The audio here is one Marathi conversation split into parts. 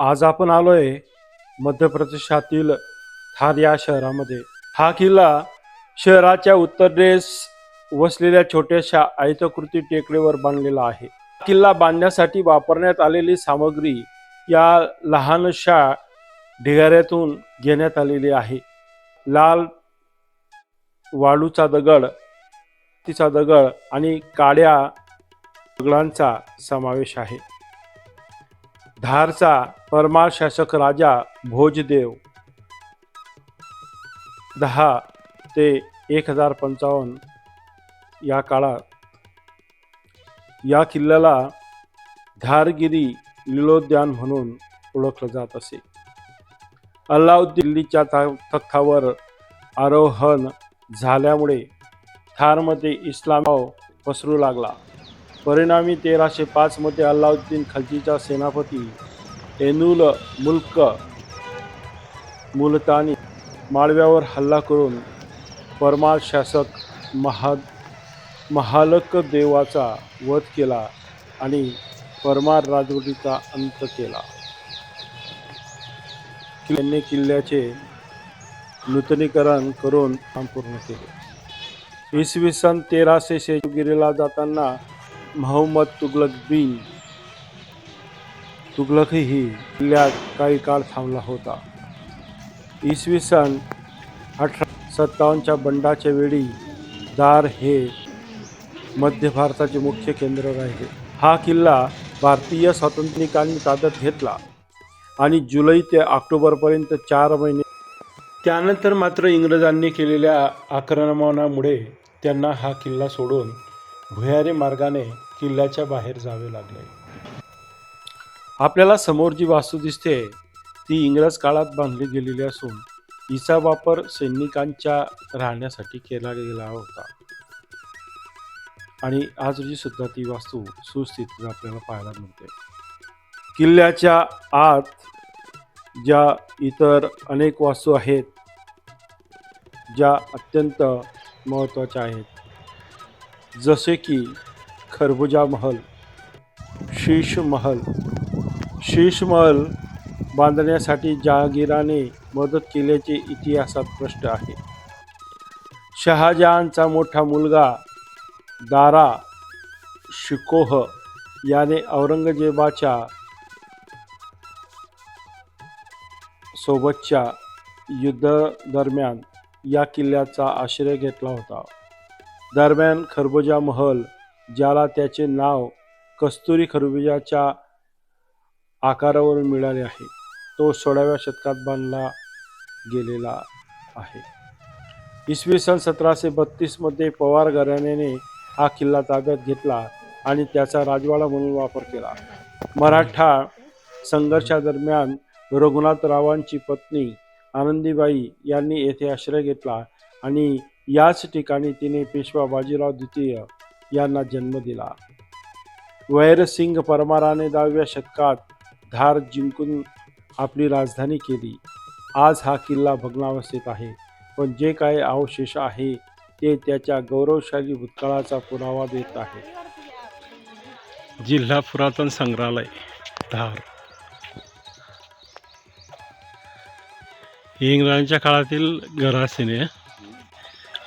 आज आपण आलोय मध्य प्रदेशातील थार या शहरामध्ये. हा किल्ला शहराच्या उत्तरेस वसलेल्या छोट्याशा आयतकृती टेकडीवर बांधलेला आहे. किल्ला बांधण्यासाठी वापरण्यात आलेली सामग्री या लहानशा ढिगाऱ्यातून घेण्यात आलेली आहे. लाल वाळूचा दगड तिचा दगड आणि काड्या दगडांचा समावेश आहे. धारचा परमार शासक राजा भोजदेव. दहा ते एक हजार पंचावन्न या काळात या किल्ल्याला धारगिरी लिलोद्यान म्हणून ओळखलं जात असे. अल्लाउद्दीन दिल्लीच्या तख्तावर आरोहण झाल्यामुळे थारमध्ये इस्लाम पसरू लागला. परिणामी तेराशे पाचमध्ये अल्लाउद्दीन खलजीचा सेनापती एनुल मुल्क मुलतानी माळव्यावर हल्ला करून परमार शासक महा महालक देवाचा वध केला आणि परमार राजवटीचा अंत केला. त्यांनी किल्ल्याचे नूतनीकरण करून काम पूर्ण केले. इसवी सन तेराशे शेगिरीला जाताना मोहम्मद तुगलक बिन तुगलकही किल्ल्यात काही काळ थांबला होता. इसवी सन अठरा सत्तावन्नच्या बंडाच्या वेळी दार हे मध्य भारताचे मुख्य केंद्र राहिले. हा किल्ला भारतीय स्वातंत्र्यकांनी ताब्यात घेतला आणि जुलै ते ऑक्टोबरपर्यंत चार महिने त्यानंतर मात्र इंग्रजांनी केलेल्या आक्रमणामुळे त्यांना हा किल्ला सोडून भुयारी मार्गाने किल्ल्याच्या बाहेर जावे लागले. आपल्याला समोर जी वास्तू दिसते ती इंग्रज काळात बांधली गेलेली असून हिचा वापर सैनिकांच्या राहण्यासाठी केला गेला होता. आणि आज रोजी सुद्धा ती वास्तू सुस्थितीत आपल्याला पाहायला मिळते. किल्ल्याच्या आत ज्या इतर अनेक वास्तू आहेत ज्या अत्यंत महत्त्वाच्या आहेत जसे की खरबुजा महल शीश महल. शीश महल बांधण्यासाठी जहागीराने मदत केल्याचे इतिहासात स्पष्ट आहे. शहाजहानचा मोठा मुलगा दारा शिकोह याने औरंगजेबाच्या सोबतच्या युद्ध दरम्यान या किल्ल्याचा आश्रय घेतला होता. दरम्यान खरबुजा महल ज्याला त्याचे नाव कस्तुरी खरबुजाच्या आकारावरून मिळाले आहे तो सोळाव्या शतकात बांधला गेलेला आहे. इसवी सन सतराशे बत्तीसमध्ये पवार घराण्याने हा किल्ला ताब्यात घेतला आणि त्याचा राजवाडा म्हणून वापर केला. मराठा संघर्षादरम्यान रघुनाथरावांची पत्नी आनंदीबाई यांनी येथे आश्रय घेतला आणि याच ठिकाणी तिने पेशवा बाजीराव द्वितीय यांना जन्म दिला. वैरसिंग परमाराने दहाव्या शतकात धार जिंकून आपली राजधानी केली. आज हा किल्ला भग्नावस्थेत आहे. पण जे काही अवशेष आहे ते त्याच्या गौरवशाली भूतकाळाचा पुरावा देत आहे. जिल्हा पुरातन संग्रहालय धार. इंग्रजांच्या काळातील घरासीने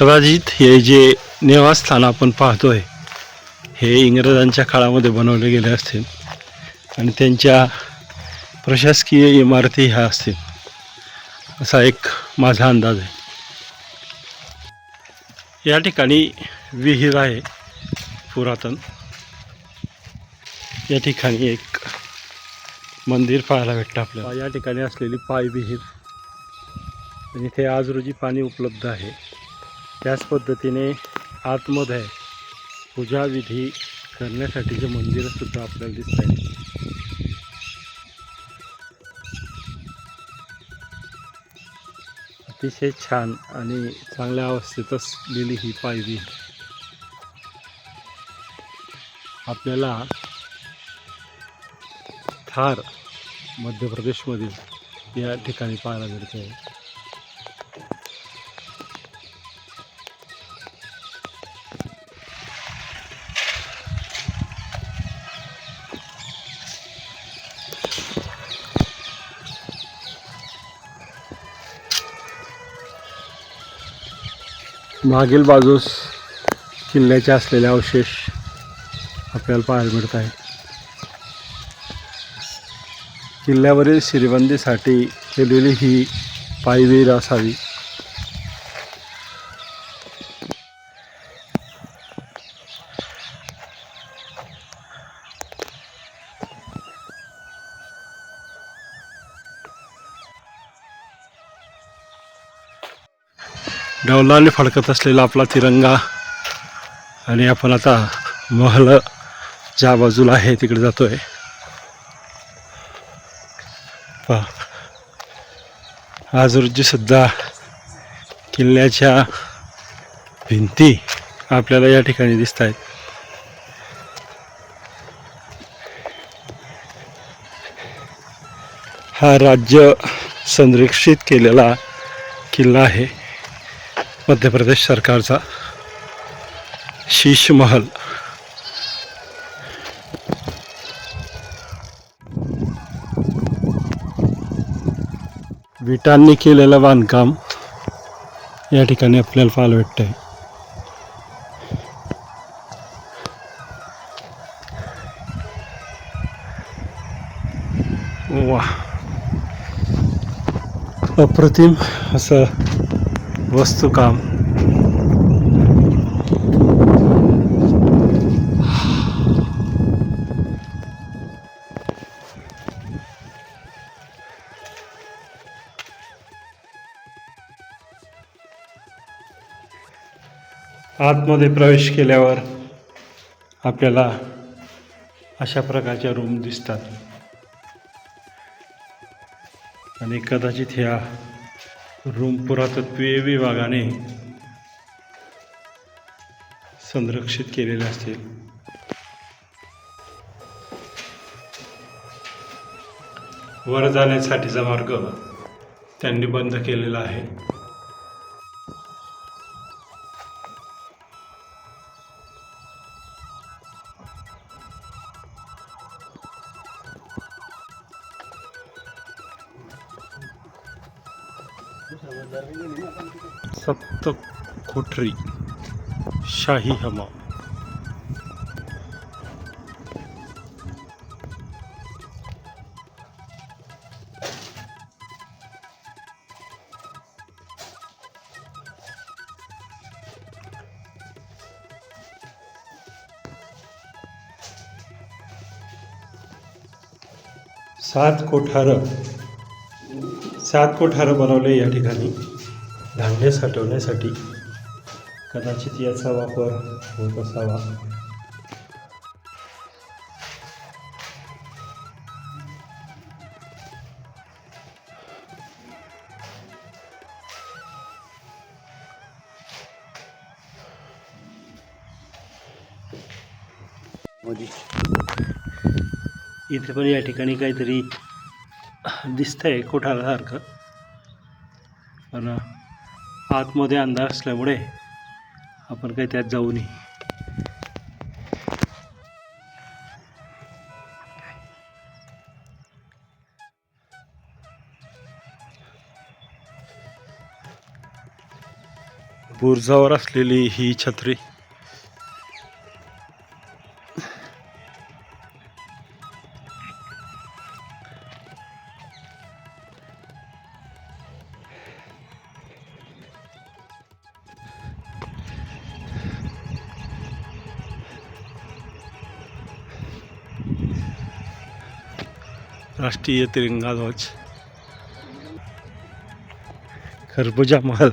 कदाचित हे जे निवासस्थान आपण पाहतोय हे इंग्रजांच्या काळामध्ये बनवले गेले असतील आणि त्यांच्या प्रशासकीय इमारती ह्या असतील. असा एक माझा अंदाज आहे. या ठिकाणी विहीर आहे पुरातन. या ठिकाणी एक मंदिर पाहायला भेटतं आपल्याला. या ठिकाणी असलेली पाय विहीर आणि इथे आज रोजी पाणी उपलब्ध आहे. त्याच पद्धतीने आतमध्ये पूजाविधी करण्यासाठीचे मंदिरंसुद्धा आपल्याला दिसत आहेत अतिशय छान आणि चांगल्या अवस्थेत असलेली ही पायरी. आपल्याला थार मध्य प्रदेशमधील या ठिकाणी पाहायला मिळते मागील बाजूस किल्ल्याचे असलेले अवशेष आपल्याला पाहायला मिळत आहे किल्ल्यावरील श्रीबंदीसाठी केलेली ही पायवीर असावी. डौलाने फडकत असलेला आपला तिरंगा. आणि आपण आता महल ज्या बाजूला आहे तिकडे जातो पहा. आज सुद्धा किल्ल्याच्या भिंती आपल्याला या ठिकाणी दिसत आहेत हा राज्य संरक्षित केलेला किल्ला आहे. मध्य प्रदेश सरकारचा शीश महल. विटांनी केलेलं बांधकाम या ठिकाणी आपल्याला पाहायला भेटतंय वा. अप्रतिम असं वस्तुकाम आतमध्ये प्रवेश केल्यावर आपल्याला अशा प्रकारच्या रूम दिसतात. आणि कदाचित ह्या रूम पुरातत्वीय विभागाने संरक्षित केलेले असतील. वर जाण्यासाठीचा मार्ग त्यांनी बंद केलेला आहे. सप्त कोठरी शाही हमाम सात कोठारं सात कोठारं बनवले या ठिकाणी. धान्य साठवण्यासाठी कदाचित याचा वापर होत असावा. इथे पण या ठिकाणी काहीतरी दिसतंय कोठारासारखं. पण आतमध्ये अंधार असल्यामुळे आपण काही त्यात जाऊ नये. बुरजावर असलेली ही छत्री राष्ट्रीय तिरंगा ध्वज. खरबुजा महल.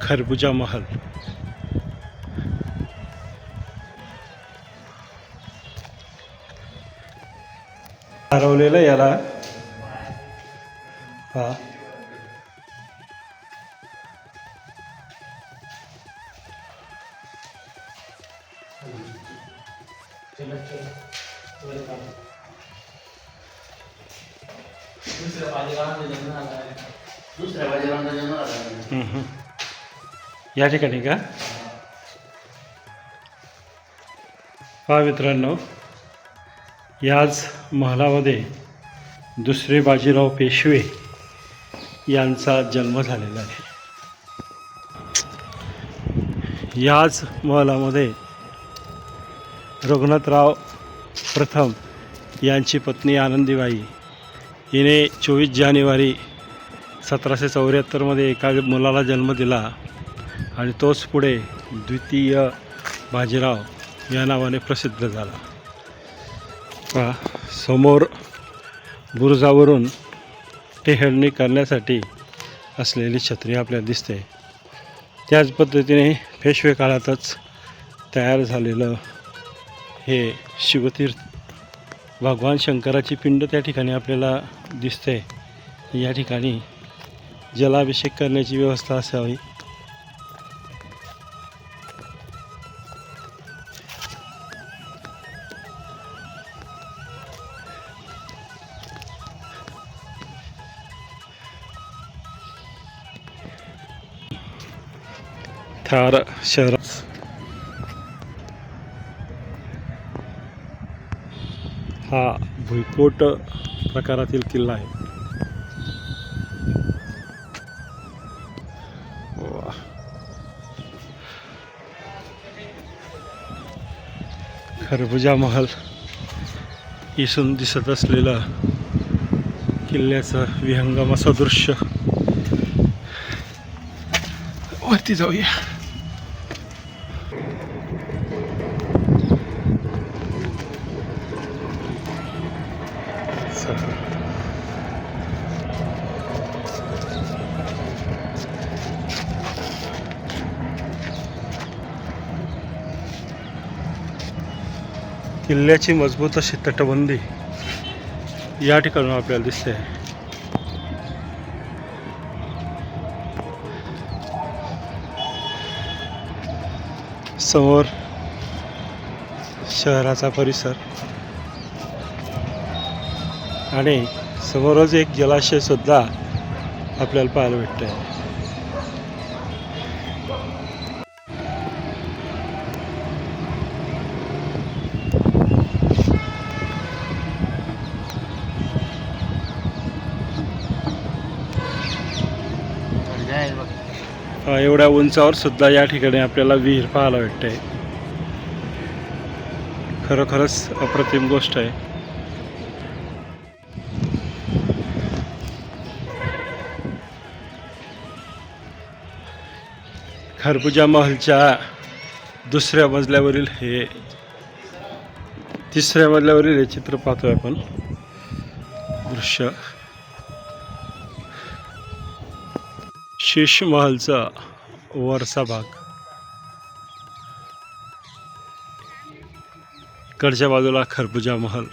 खरबुजा महल. हरवलेलं याला. हा. या ठिकाणी का? पहा मित्रांनो याच महालामध्ये दुसरे बाजीराव पेशवे यांचा जन्म झालेला आहे. याच महालामध्ये रघुनाथराव प्रथम यांची पत्नी आनंदीबाई हिने चोवीस जानेवारी सतराशे चौऱ्याहत्तरमध्ये एका मुलाला जन्म दिला. आणि तोच पुढे द्वितीय बाजीराव या नावाने प्रसिद्ध झाला. पहा, समोर बुरुजावरून टेहळणी करण्यासाठी असलेली छत्री आपल्याला दिसते. त्याच पद्धतीने पेशवे काळातच तयार झालेलं हे शिवतीर्थ भगवान शंकराची पिंड त्या ठिकाणी आपल्याला दिसते. या ठिकाणी जलाभिषेक करण्याची व्यवस्था असावी. ठार शहरात हा भुईकोट प्रकारातील किल्ला आहे. वा. खरबुजा महल इसून दिसत असलेलं किल्ल्याचं विहंगम असं दृश्य. वरती जाऊया. चला. किल्ल्याची मजबूत अशी तटबंदी या ठिकाणून आपल्याला दिसते समोर शहराचा परिसर आणि समोरच एक जलाशय सुद्धा आपल्याला पाहायला भेटतंय. आहे एवढ्या उंचावर सुद्धा या ठिकाणी आपल्याला विहीर पाहायला भेटते खरोखरच अप्रतिम गोष्ट आहे. खरबुजा महलच्या दुसऱ्या मजल्यावरील हे तिसऱ्या मजल्यावरील हे चित्र पाहतोय आपण. दृश्य. शीश महलचा वरचा भाग. इकडच्या बाजूला खरबुजा महल.